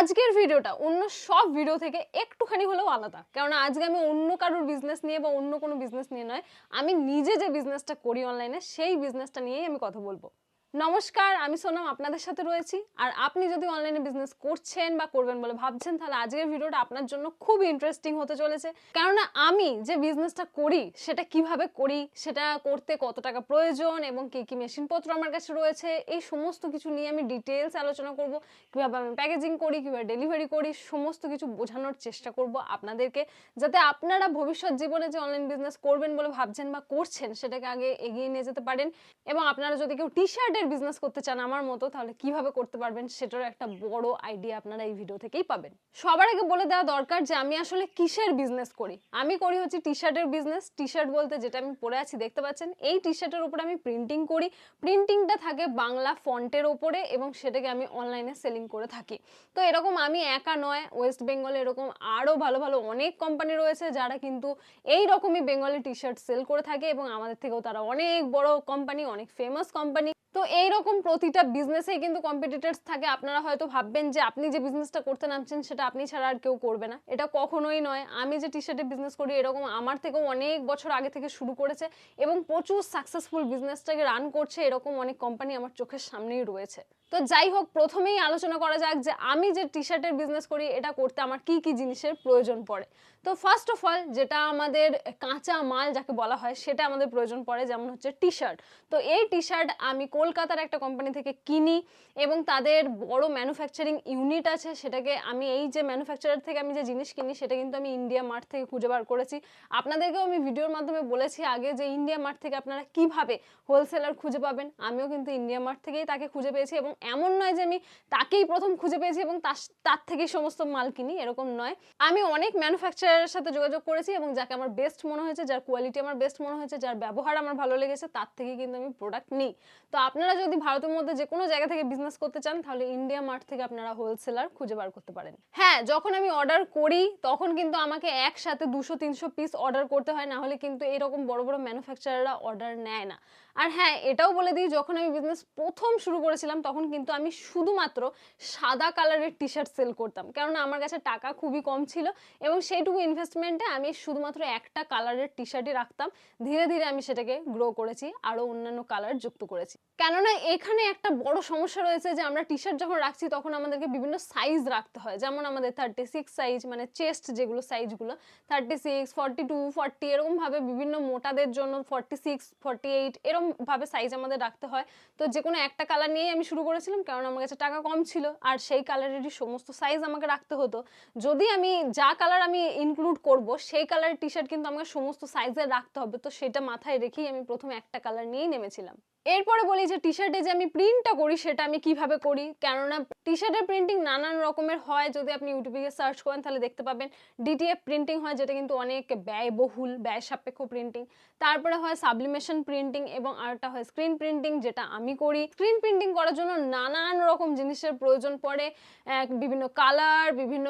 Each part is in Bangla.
আজকের ভিডিওটা অন্য সব ভিডিও থেকে একটুখানি হলেও আলাদা। কারণ আজকে আমি অন্য কারোর বিজনেস নিয়ে বা অন্য কোনো বিজনেস নিয়ে নয়, আমি নিজে যে বিজনেসটা করি অনলাইনে সেই বিজনেসটা নিয়েই আমি কথা বলব। নমস্কার, আমি সোনাম আপনাদের সাথে রয়েছি। আর আপনি যদি অনলাইনে বিজনেস করছেন বা করবেন বলে ভাবছেন, তাহলে আজকের ভিডিওটা আপনার জন্য খুব ইন্টারেস্টিং হতে চলেছে। কেননা আমি যে বিজনেসটা করি, সেটা কীভাবে করি, সেটা করতে কত টাকা প্রয়োজন এবং কি কি মেশিনপত্র আমার কাছে রয়েছে, এই সমস্ত কিছু নিয়ে আমি ডিটেলস আলোচনা করব। কীভাবে আমি প্যাকেজিং করি, কীভাবে ডেলিভারি করি, সমস্ত কিছু বোঝানোর চেষ্টা করব আপনাদেরকে, যাতে আপনারা ভবিষ্যৎ জীবনে যে অনলাইন বিজনেস করবেন বলে ভাবছেন বা করছেন, সেটাকে আগে এগিয়ে নিয়ে যেতে পারেন। এবং আপনারা যদি কেউ টি শার্টের বিজনেস করতে চান আমার মতো, তাহলে কীভাবে করতে পারবেন সেটারও একটা বড় আইডিয়া আপনারা এই ভিডিও থেকেই পাবেন। সবার আগে বলে দেওয়া দরকার যে আমি আসলে কিসের বিজনেস করি? আমি করি হচ্ছে টি শার্টের বিজনেস টি শার্ট বলতে যেটা আমি পরে আছি, দেখতে পাচ্ছেন? এই টি শার্টের উপরে আমি প্রিন্টিং করি। প্রিন্টিংটা থাকে বাংলা ফন্টের ওপরে এবং সেটাকে আমি অনলাইনে সেলিং করে থাকি। তো এরকম আমি একা নয় ওয়েস্ট বেঙ্গলে এরকম আরও ভালো ভালো অনেক কোম্পানি রয়েছে যারা কিন্তু এই রকমই বেঙ্গলি টি শার্ট সেল করে থাকে এবং আমাদের থেকেও তারা অনেক বড় কোম্পানি অনেক ফেমাস কোম্পানি তো এইরকম প্রতিটা বিজনেসেই কিন্তু কম্পিটিটার্স থাকে। আপনারা হয়তো ভাববেন যে আপনি যে বিজনেসটা করতে নামছেন, সেটা আপনি ছাড়া আর কেউ করবে না। এটা কখনোই নয়। আমি যে টি শার্টের বিজনেস করি, এরকম আমার থেকেও অনেক বছর আগে থেকে শুরু করেছে এবং প্রচুর সাকসেসফুল বিজনেসটাকে রান করছে। এরকম অনেক কোম্পানি আমার চোখের সামনেই রয়েছে। তো যাই হোক, প্রথমেই আলোচনা করা যাক যে আমি যে টি শার্টের বিজনেস করি, এটা করতে আমার কি কি জিনিসের প্রয়োজন পড়ে। তো ফার্স্ট অফ অল যেটা আমাদের কাঁচা মাল যাকে বলা হয়, সেটা আমাদের প্রয়োজন পড়ে, যেমন হচ্ছে টি শার্ট তো এই টি শার্ট আমি কলকাতার একটা কোম্পানি থেকে কিনি এবং তাদের বড় ম্যানুফ্যাকচারিং ইউনিট আছে, সেটাকে আমি এই যে ম্যানুফ্যাকচারার থেকে আমি যে জিনিস কিনি, সেটা কিন্তু আমি ইন্ডিয়া মার্ট থেকে খুঁজে বার করেছি। আপনাদেরকেও আমি ভিডিওর মাধ্যমে বলেছি আগে যে ইন্ডিয়া মার্ট থেকে আপনারা কীভাবে হোলসেলার খুঁজে পাবেন, আমিও কিন্তু ইন্ডিয়া মার্ট থেকেই তাকে খুঁজে পেয়েছি এবং এমন নয় যে আমি তাকেই প্রথম খুঁজে পেয়েছি এবং তার থেকেই সমস্ত মাল কিনি, এরকম নয়। আমি অনেক ম্যানুফ্যাকচারারের সাথে যোগাযোগ করেছি এবং যাকে আমার বেস্ট মনে হয়েছে, যার কোয়ালিটি আমার বেস্ট মনে হয়েছে, যার ব্যবহার আমার ভালো লেগেছে, তার থেকে কিন্তু আমি প্রোডাক্ট নিই। তো আপনারা যদি ভারতের মধ্যে যে কোনো জায়গা থেকে বিজনেস করতে চান, তাহলে ইন্ডিয়া মার্ট থেকে আপনারা হোলসেলার খুঁজে বার করতে পারেন। হ্যাঁ যখন আমি অর্ডার করি, তখন কিন্তু আমাকে একসাথে দুশো, তিনশো পিস অর্ডার করতে হয়, না হলে কিন্তু এরকম বড় বড় ম্যানুফ্যাকচারাররা অর্ডার নেয় না। আর হ্যাঁ এটাও বলে দিই, যখন আমি বিজনেস প্রথম শুরু করেছিলাম, তখন কিন্তু আমি শুধুমাত্র সাদা কালারের টি শার্ট সেল করতাম। কারণ আমার কাছে টাকা খুবই কম ছিল এবং সেইটুকু ইনভেস্টমেন্টে আমি শুধুমাত্র একটা কালারের টি শার্টই রাখতাম। ধীরে ধীরে আমি সেটাকে গ্রো করেছি, আরও অন্যান্য কালার যুক্ত করেছি। কেননা এখানে একটা বড় সমস্যা রয়েছে যে আমরা টি শার্ট যখন রাখছি তখন আমাদেরকে বিভিন্ন সাইজ রাখতে হয়। যেমন আমাদের থার্টি সিক্স সাইজ মানে চেস্ট যেগুলো সাইজগুলো thirty six forty two forty এরকমভাবে বিভিন্ন মোটাদের জন্য ফর্টি সিক্স ফর্টি এইট এরকম ভাবে সাইজ আমাদের রাখতে হয়। তো যে কোনো একটা কালার নিয়েই আমি শুরু করেছিলাম, কারণ আমার কাছে টাকা কম ছিল। আর সেই কালারেরই সমস্ত সাইজ আমাকে রাখতে হতো। যদি আমি যা কালার আমি ইনক্লুড করব, সেই কালারের টি শার্ট কিন্তু আমাকে সমস্ত সাইজের রাখতে হবে। তো সেটা মাথায় রেখেই আমি প্রথমে একটা কালার নিয়েই নেমেছিলাম। এরপরে বলি যে টি শার্টে যে আমি প্রিন্টটা করি, সেটা আমি কীভাবে করি? কেননা টি শার্টের প্রিন্টিং নানান রকমের হয়। যদি আপনি ইউটিউবে সার্চ করেন, তাহলে দেখতে পাবেন ডিটিএফ প্রিন্টিং হয়, যেটা কিন্তু অনেক ব্যয়বহুল ব্যয় সাপেক্ষ প্রিন্টিং তারপরে হয় সাবলিমেশন প্রিন্টিং এবং আরেকটা হয় স্ক্রিন প্রিন্টিং যেটা আমি করি। স্ক্রিন প্রিন্টিং করার জন্য নানান রকম জিনিসের প্রয়োজন পড়ে। বিভিন্ন কালার বিভিন্ন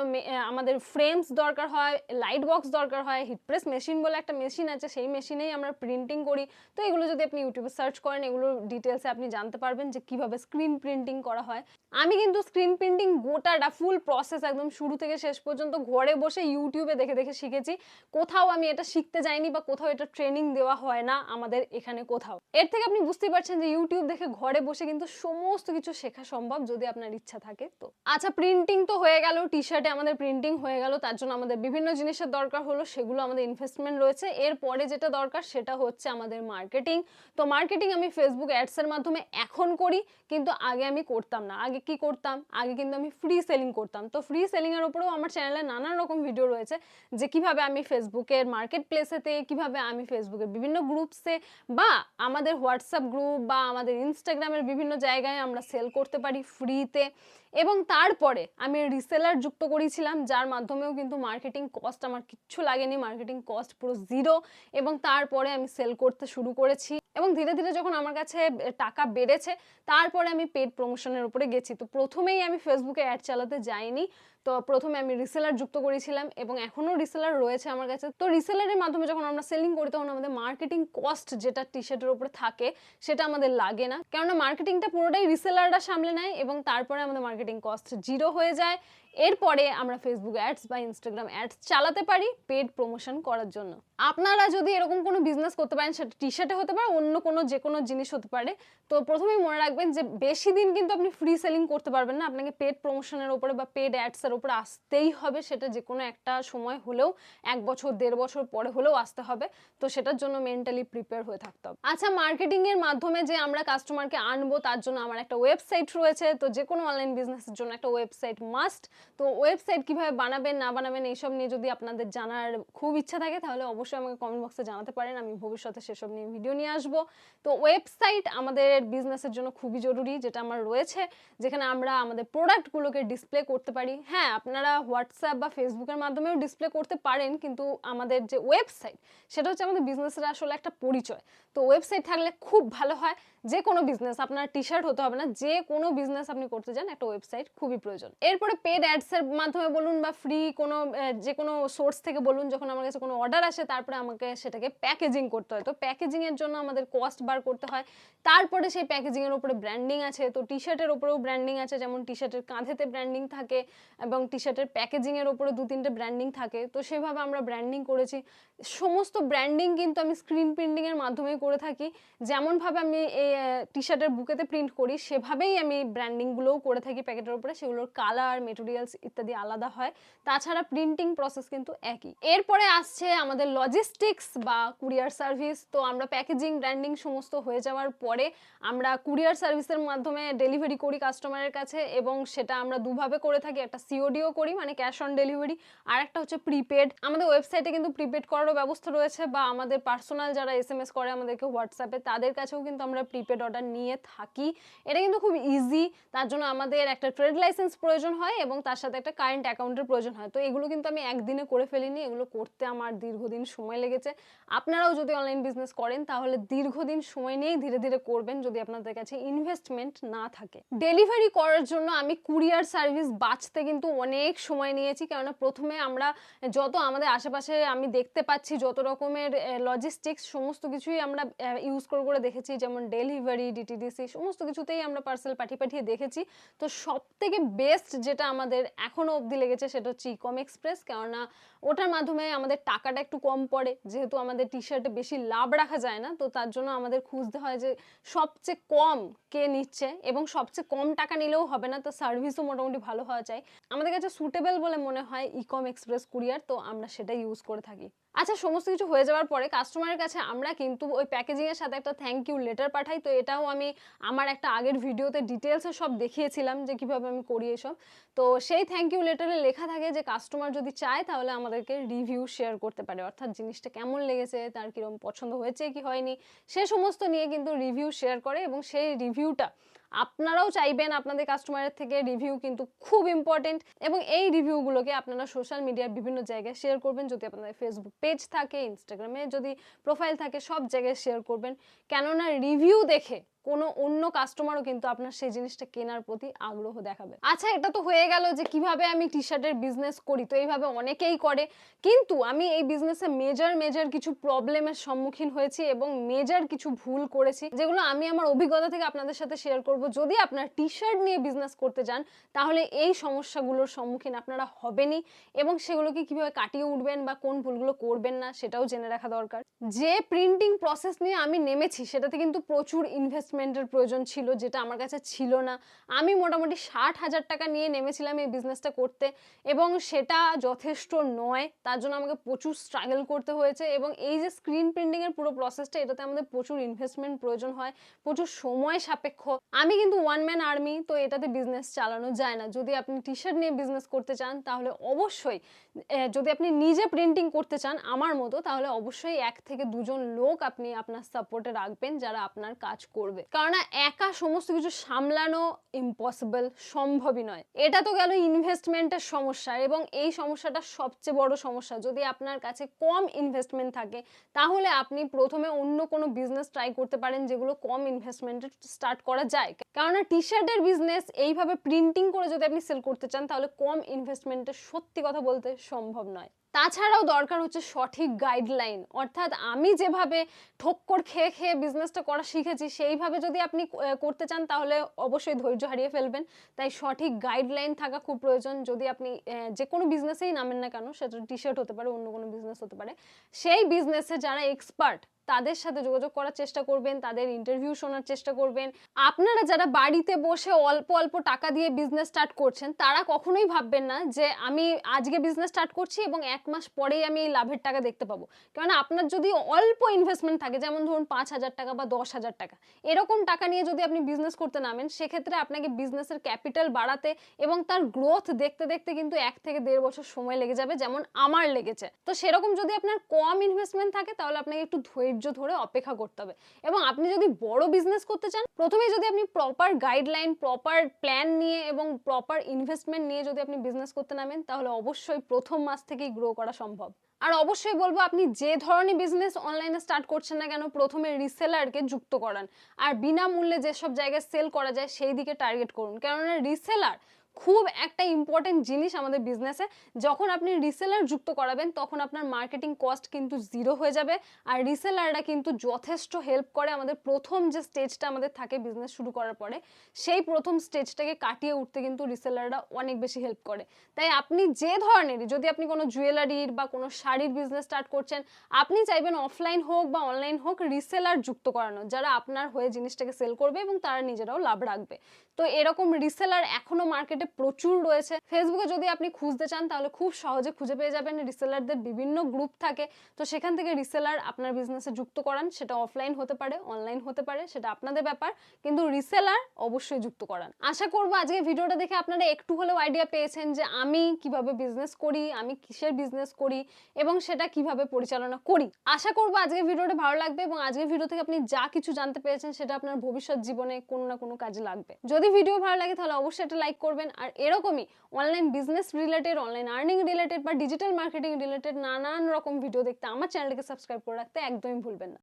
আমাদের ফ্রেমস দরকার হয় লাইট বক্স দরকার হয় হিট প্রেস মেশিন বলে একটা মেশিন আছে, সেই মেশিনেই আমরা প্রিন্টিং করি। তো এগুলো যদি আপনি ইউটিউবে সার্চ করেন এগুলোর ডিটেলসে আপনি জানতে পারবেন যে কীভাবে স্ক্রিন প্রিন্টিং করা হয়। আমি কিন্তু স্ক্রিন প্রিন্টিং গোটাটা ফুল প্রসেস একদম শুরু থেকে শেষ পর্যন্ত ঘরে বসে ইউটিউবে দেখে দেখে শিখেছি। কোথাও আমি এটা শিখতে যাইনি বা কোথাও এটা ট্রেনিং দেওয়া হয় না আমাদের এখানে কোথাও। এর থেকে আপনি বুঝতে পারছেন যে ইউটিউব দেখে ঘরে বসে কিন্তু সমস্ত কিছু শেখা সম্ভব যদি আপনার ইচ্ছা থাকে তো। আচ্ছা প্রিন্টিং তো হয়ে গেল টি শার্টে আমাদের প্রিন্টিং হয়ে গেল, তার জন্য আমাদের বিভিন্ন জিনিসের দরকার হলো, সেগুলো আমাদের ইনভেস্টমেন্ট রয়েছে। এরপরে যেটা দরকার সেটা হচ্ছে আমাদের মার্কেটিং তো মার্কেটিং আমি ফেসবুক অ্যাডসের মাধ্যমে এখন করি, কিন্তু আগে আমি করতাম না। আগে কি করতাম? আগে কিন্তু আমি ফ্রি সেলিং করতাম। তো ফ্রি সেলিংয়ের ওপরেও আমার চ্যানেলে নানান রকম ভিডিও রয়েছে, যে কীভাবে আমি ফেসবুকের মার্কেট প্লেসেতে কীভাবে আমি ফেসবুকের বিভিন্ন গ্রুপসে বা আমাদের হোয়াটসঅ্যাপ গ্রুপ বা আমাদের ইনস্টাগ্রামের বিভিন্ন জায়গায় আমরা সেল করতে পারি ফ্রিতে এবং তারপরে আমি রিসেলার যুক্ত করেছিলাম, যার মাধ্যমেও কিন্তু মার্কেটিং কস্ট আমার কিচ্ছু লাগেনি মার্কেটিং কস্ট পুরো জিরো এবং তারপরে আমি সেল করতে শুরু করেছি এবং ধীরে ধীরে যখন আমার কাছে টাকা বেড়েছে, তারপরে আমি পেড প্রমোশনের উপরে গেছি। তো প্রথমেই আমি ফেসবুকে অ্যাড চালাতে যাইনি। তো প্রথমে আমি রিসেলার যুক্ত করেছিলাম এবং এখনও রিসেলার রয়েছে আমার কাছে। তো রিসেলারের মাধ্যমে যখন আমরা সেলিং করি, তখন আমাদের মার্কেটিং কস্ট যেটা টি শার্টের উপরে থাকে, সেটা আমাদের লাগে না। কেননা মার্কেটিংটা পুরোটাই রিসেলাররা সামলে নেয় এবং তারপরে আমাদের মার্কেটিং কস্ট জিরো হয়ে যায়। এরপরে আমরা ফেসবুক অ্যাডস বা ইনস্টাগ্রাম অ্যাডস চালাতে পারি পেড প্রমোশন করার জন্য। আপনারা যদি এরকম কোনো বিজনেস করতে পারেন, সেটা টি শার্টে হতে পারে, অন্য কোনো যে কোনো জিনিস হতে পারে। তো প্রথমেই মনে রাখবেন যে বেশি দিন কিন্তু আপনি ফ্রি সেলিং করতে পারবেন না। আপনাকে পেড প্রমোশনের উপরে বা পেড অ্যাডসের উপরে আসতেই হবে, সেটা যে কোনো একটা সময় হলেও, এক বছর, দেড় বছর পরে হলেও আসতে হবে। তো সেটার জন্য মেন্টালি প্রিপেয়ার হয়ে থাকতে হবে। আচ্ছা মার্কেটিং এর মাধ্যমে যে আমরা কাস্টমারকে আনব, তার জন্য আমার একটা ওয়েবসাইট রয়েছে। তো যে কোনো অনলাইন বিজনেসের জন্য একটা ওয়েবসাইট মাস্ট তো ওয়েবসাইট কীভাবে বানাবেন, না বানাবেন, এইসব নিয়ে যদি আপনাদের জানার খুব ইচ্ছা থাকে, তাহলে অবশ্যই আমাকে কমেন্ট বক্সে জানাতে পারেন। আমি ভবিষ্যতে সেসব নিয়ে ভিডিও নিয়ে আসব। তো ওয়েবসাইট আমাদের বিজনেসের জন্য খুবই জরুরি, যেটা আমার রয়েছে, যেখানে আমরা আমাদের প্রোডাক্টগুলোকে ডিসপ্লে করতে পারি। হ্যাঁ আপনারা হোয়াটসঅ্যাপ বা ফেসবুকের মাধ্যমেও ডিসপ্লে করতে পারেন, কিন্তু আমাদের যে ওয়েবসাইট সেটা হচ্ছে আমাদের বিজনেসের আসলে একটা পরিচয়। তো ওয়েবসাইট থাকলে খুব ভালো হয়, যে কোনো বিজনেস আপনার টি শার্ট হতে হবে না, যে কোনো বিজনেস আপনি করতে চান, একটা ওয়েবসাইট খুবই প্রয়োজন। এরপরে পেড অ্যাডসের মাধ্যমে বলুন বা ফ্রি কোনো যে কোনো সোর্স থেকে বলুন, যখন আমার কাছে কোনো অর্ডার আসে, তারপরে আমাকে সেটাকে প্যাকেজিং করতে হয়। তো প্যাকেজিংয়ের জন্য আমাদের কস্ট বার করতে হয়। তারপরে সেই প্যাকেজিং এর উপরে ব্র্যান্ডিং আছে। তো টি শার্টের উপরেও ব্র্যান্ডিং আছে, যেমন টি শার্টের কাঁধেতে ব্র্যান্ডিং থাকে এবং টি শার্টের প্যাকেজিং এর উপরে দু তিনটে ব্র্যান্ডিং থাকে। তো সেভাবে আমরা ব্র্যান্ডিং করেছি। সমস্ত ব্র্যান্ডিং কিন্তু আমি স্ক্রিন প্রিন্টিং এর মাধ্যমেই করে থাকি। যেমনভাবে আমি এই টি শার্টের বুকেতে প্রিন্ট করি, সেভাবেই আমি ব্র্যান্ডিংগুলোও করে থাকি প্যাকেটের উপরে। সেগুলোর কালার মেটেরিয়ালস ইত্যাদি আলাদা হয়। তাছাড়া প্রিন্টিং প্রসেস কিন্তু একই। এরপরে আসছে আমাদের লজিস্টিক্স বা কুরিয়ার সার্ভিস তো আমরা প্যাকেজিং ব্র্যান্ডিং সমস্ত হয়ে যাওয়ার পরে আমরা কুরিয়ার সার্ভিসের মাধ্যমে ডেলিভারি করি কাস্টমারের কাছে এবং সেটা আমরা দুভাবে করে থাকি। একটা সিওডিও করি মানে ক্যাশ অন ডেলিভারি আর একটা হচ্ছে প্রিপেড আমাদের ওয়েবসাইটে কিন্তু প্রিপেড করারও ব্যবস্থা রয়েছে বা আমাদের পার্সোনাল যারা এস এম এস করে আমাদেরকে হোয়াটসঅ্যাপে তাদের কাছেও কিন্তু আমরা প্রিপেড অর্ডার নিয়ে থাকি। এটা কিন্তু খুব ইজি তার জন্য আমাদের একটা ট্রেড লাইসেন্স প্রয়োজন হয় এবং তার সাথে একটা কারেন্ট অ্যাকাউন্টের প্রয়োজন হয়। তো এগুলো কিন্তু আমি একদিনে করে ফেলিনি, এগুলো করতে আমার দীর্ঘদিন সময় লেগেছে। আপনারাও যদি অনলাইন বিজনেস করেন, তাহলে দীর্ঘদিন সময় নিয়েই ধীরে ধীরে করবেন যদি আপনাদের কাছে ইনভেস্টমেন্ট না থাকে। ডেলিভারি করার জন্য আমি কুরিয়ার সার্ভিস বাঁচতে কিন্তু অনেক সময় নিয়েছি। কেননা প্রথমে আমরা যত আমাদের আশেপাশে আমি দেখতে পাচ্ছি, যত রকমের লজিস্টিক্স সমস্ত কিছুই আমরা ইউজ করে করে দেখেছি। যেমন ডেলিভারি ডিটিডিসি সমস্ত কিছুতেই আমরা পার্সেল পাঠিয়ে পাঠিয়ে দেখেছি। তো সব থেকে বেস্ট যেটা আমাদের এখনও অবধি লেগেছে সেটা হচ্ছে ইকম এক্সপ্রেস কেননা ওটার মাধ্যমে আমাদের টাকাটা একটু কম পড়ে। যেহেতু আমাদের টি শার্টে বেশি লাভ রাখা যায় না, তো তার জন্য আমাদের খুঁজতে হয় যে সবচেয়ে কম কে নিচ্ছে এবং সবচেয়ে কম টাকা নিলেও হবে না, তো সার্ভিসও মোটামুটি ভালো হওয়া চাই। আমাদের কাছে সুটেবল বলে মনে হয় ইকম এক্সপ্রেস কুরিয়ার তো আমরা সেটাই ইউজ করে থাকি। আচ্ছা সমস্ত কিছু হয়ে যাওয়ার পরে কাস্টমারের কাছে আমরা কিন্তু ওই প্যাকেজিংয়ের সাথে একটা থ্যাংক ইউ লেটার পাঠাই। তো এটাও আমি আমার একটা আগের ভিডিওতে ডিটেলসে সব দেখিয়েছিলাম যে কীভাবে আমি করি এসব। তো সেই থ্যাংক ইউ লেটারে লেখা থাকে যে কাস্টমার যদি চায় তাহলে আমাদেরকে রিভিউ শেয়ার করতে পারে। অর্থাৎ জিনিসটা কেমন লেগেছে, তার কীরকম পছন্দ হয়েছে কি হয়নি, সে সমস্ত নিয়ে কিন্তু রিভিউ শেয়ার করে এবং সেই রিভিউটা আপনারাও চাইবেন আপনাদের কাস্টমারের থেকে রিভিউ কিন্তু খুব ইম্পর্টেন্ট এবং এই রিভিউগুলোকে আপনারা সোশ্যাল মিডিয়ার বিভিন্ন জায়গায় শেয়ার করবেন। যদি আপনাদের ফেসবুক পেজ থাকে ইনস্টাগ্রামে যদি প্রোফাইল থাকে, সব জায়গায় শেয়ার করবেন। কেননা রিভিউ দেখে কোনো অন্য কাস্টমারও কিন্তু আপনার সেই জিনিসটা কেনার প্রতি আগ্রহ দেখাবে। আচ্ছা এটা তো হয়ে গেল যে কীভাবে আমি টি শার্টের বিজনেস করি, তো এইভাবে অনেকেই করে। কিন্তু আমি এই বিজনেসে মেজর মেজর কিছু প্রবলেমের সম্মুখীন হয়েছি এবং মেজর কিছু ভুল করেছি, যেগুলো আমি আমার অভিজ্ঞতা থেকে আপনাদের সাথে শেয়ার করব। যদি আপনার টি শার্ট নিয়ে বিজনেস করতে যান, তাহলে এই সমস্যাগুলোর সম্মুখীন আপনারা হবেনই এবং সেগুলোকে কীভাবে কাটিয়ে উঠবেন বা কোন ভুলগুলো করবেন না, সেটাও জেনে রাখা দরকার। যে প্রিন্টিং প্রসেস নিয়ে আমি নেমেছি, সেটাতে কিন্তু প্রচুর ইনভেস্টমেন্টের প্রয়োজন ছিল, যেটা আমার কাছে ছিল না। আমি মোটামুটি ষাট হাজার টাকা নিয়ে নেমেছিলাম এই বিজনেসটা করতে এবং সেটা যথেষ্ট নয়, তার জন্য আমাকে প্রচুর স্ট্রাগল করতে হয়েছে এবং এই যে স্ক্রিন প্রিন্টিংয়ের পুরো প্রসেসটা এটাতে আমাদের প্রচুর ইনভেস্টমেন্ট প্রয়োজন হয়, প্রচুর সময় সাপেক্ষ। আমি কিন্তু ওয়ান ম্যান আর্মি তো এটাতে বিজনেস চালানো যায় না। যদি আপনি টি শার্ট নিয়ে বিজনেস করতে চান, তাহলে অবশ্যই যদি আপনি নিজে প্রিন্টিং করতে চান আমার মতো, তাহলে অবশ্যই এক থেকে দুজন লোক আপনি আপনার সাপোর্টে রাখবেন, যারা আপনার কাজ করবে। হবে। কারণ একা সমস্ত কিছু সামলানো ইম্পসিবল সম্ভবই নয়। এটা তো গেল ইনভেস্টমেন্টের সমস্যা এবং এই সমস্যাটা সবচেয়ে বড় সমস্যা। যদি আপনার কাছে কম ইনভেস্টমেন্ট থাকে, তাহলে আপনি প্রথমে অন্য কোনো বিজনেস ট্রাই করতে পারেন যেগুলো কম ইনভেস্টমেন্টে স্টার্ট করা যায়। কেননা টি শার্টের বিজনেস এইভাবে প্রিন্টিং করে যদি আপনি সেল করতে চান, তাহলে কম ইনভেস্টমেন্টে সত্যি কথা বলতে সম্ভব নয়। তাছাড়াও দরকার হচ্ছে সঠিক গাইডলাইন অর্থাৎ আমি যেভাবে ঠক্কর খেয়ে খেয়ে বিজনেসটা করা শিখেছি, সেইভাবে যদি আপনি করতে চান, তাহলে অবশ্যই ধৈর্য হারিয়ে ফেলবেন। তাই সঠিক গাইডলাইন থাকা খুব প্রয়োজন। যদি আপনি যে কোনো বিজনেসেই নামেন না কেন, সেটা টি শার্ট হতে পারে, অন্য কোনো বিজনেস হতে পারে। সেই বিজনেসে যারা এক্সপার্ট তাদের সাথে যোগাযোগ করার চেষ্টা করবেন, তাদের ইন্টারভিউ শোনার চেষ্টা করবেন। আপনারা যারা বাড়িতে বসে অল্প অল্প টাকা দিয়ে বিজনেস স্টার্ট করছেন, তারা কখনোই ভাববেন না যে আমি আজকে বিজনেস স্টার্ট করছি এবং এক মাস পরেই আমি এই লাভের টাকা দেখতে পাবো। কেননা আপনার যদি অল্প ইনভেস্টমেন্ট থাকে, যেমন ধরুন পাঁচ হাজার টাকা বা দশ হাজার টাকা, এরকম টাকা নিয়ে যদি আপনি বিজনেস করতে নামেন, সেক্ষেত্রে আপনাকে বিজনেসের ক্যাপিটাল বাড়াতে এবং তার গ্রোথ দেখতে দেখতে কিন্তু এক থেকে দেড় বছর সময় লেগে যাবে, যেমন আমার লেগেছে। তো সেরকম যদি আপনার কম ইনভেস্টমেন্ট থাকে, তাহলে আপনাকে একটু ধৈর্য ধরে অপেক্ষা করতে হবে। এবং আপনি যদি বড় বিজনেস করতে চান প্রথমে যদি আপনি প্রপার গাইডলাইন প্রপার প্ল্যান নিয়ে এবং প্রপার ইনভেস্টমেন্ট নিয়ে যদি আপনি বিজনেস করতে নামেন, তাহলে অবশ্যই প্রথম মাস থেকেই গ্রো করা সম্ভব। আর অবশ্যই বলব, আপনি যে ধরনের বিজনেস অনলাইনে স্টার্ট করছেন না কেন, প্রথমে রিসেলারকে যুক্ত করান। আর বিনামূল্যে যেসব জায়গায় সেল করা যায়, সেই দিকে টার্গেট করুন। কেননা রিসেলার খুব একটা ইম্পর্টেন্ট জিনিস আমাদের বিজনেসে যখন আপনি রিসেলার যুক্ত করাবেন, তখন আপনার মার্কেটিং কস্ট কিন্তু জিরো হয়ে যাবে। আর রিসেলাররা কিন্তু যথেষ্ট হেল্প করে আমাদের প্রথম যে স্টেজটা আমাদের থাকে বিজনেস শুরু করার পরে, সেই প্রথম স্টেজটাকে কাটিয়ে উঠতে কিন্তু রিসেলাররা অনেক বেশি হেল্প করে। তাই আপনি যে ধরনেরই যদি আপনি কোনো জুয়েলারির বা কোনো শাড়ির বিজনেস স্টার্ট করছেন, আপনি চাইবেন অফলাইন হোক বা অনলাইন হোক রিসেলার যুক্ত করানো, যারা আপনার হয়ে জিনিসটাকে সেল করবে এবং তারা নিজেরাও লাভ রাখবে। তো এরকম রিসেলার এখনও মার্কেটে প্রচুর রয়েছে। ফেসবুকে যদি আপনি খুঁজতে চান, তাহলে খুব সহজে খুঁজে পেয়ে যাবেন। রিসেলারদের বিভিন্ন গ্রুপ থাকে। তো সেখান থেকে রিসেলার আপনার বিজনেসে যুক্ত করান। সেটা অফলাইন হতে পারে অনলাইন হতে পারে, সেটা আপনাদের ব্যাপার। কিন্তু রিসেলার অবশ্যই যুক্ত করান। আশা করব আজকে ভিডিওটা দেখে আপনারা একটু হলেও আইডিয়া পেয়েছেন যে আমি কীভাবে বিজনেস করি, আমি কিসের বিজনেস করি এবং সেটা কীভাবে পরিচালনা করি। আশা করব আজকে ভিডিওটা ভালো লাগবে এবং আজকের ভিডিও থেকে আপনি যা কিছু জানতে পেরেছেন, সেটা আপনার ভবিষ্যৎ জীবনে কোনো না কোনো কাজে লাগবে। যদি ভিডিও ভালো লাগে, তাহলে অবশ্যই এটা লাইক করবেন। আর এরকমই online business related online earning related বা ডিজিটাল মার্কেটিং রিলেটেড নানান রকম ভিডিও দেখতে আমার চ্যানেলটিকে সাবস্ক্রাইব করে রাখতে একদমই ভুলবেন না।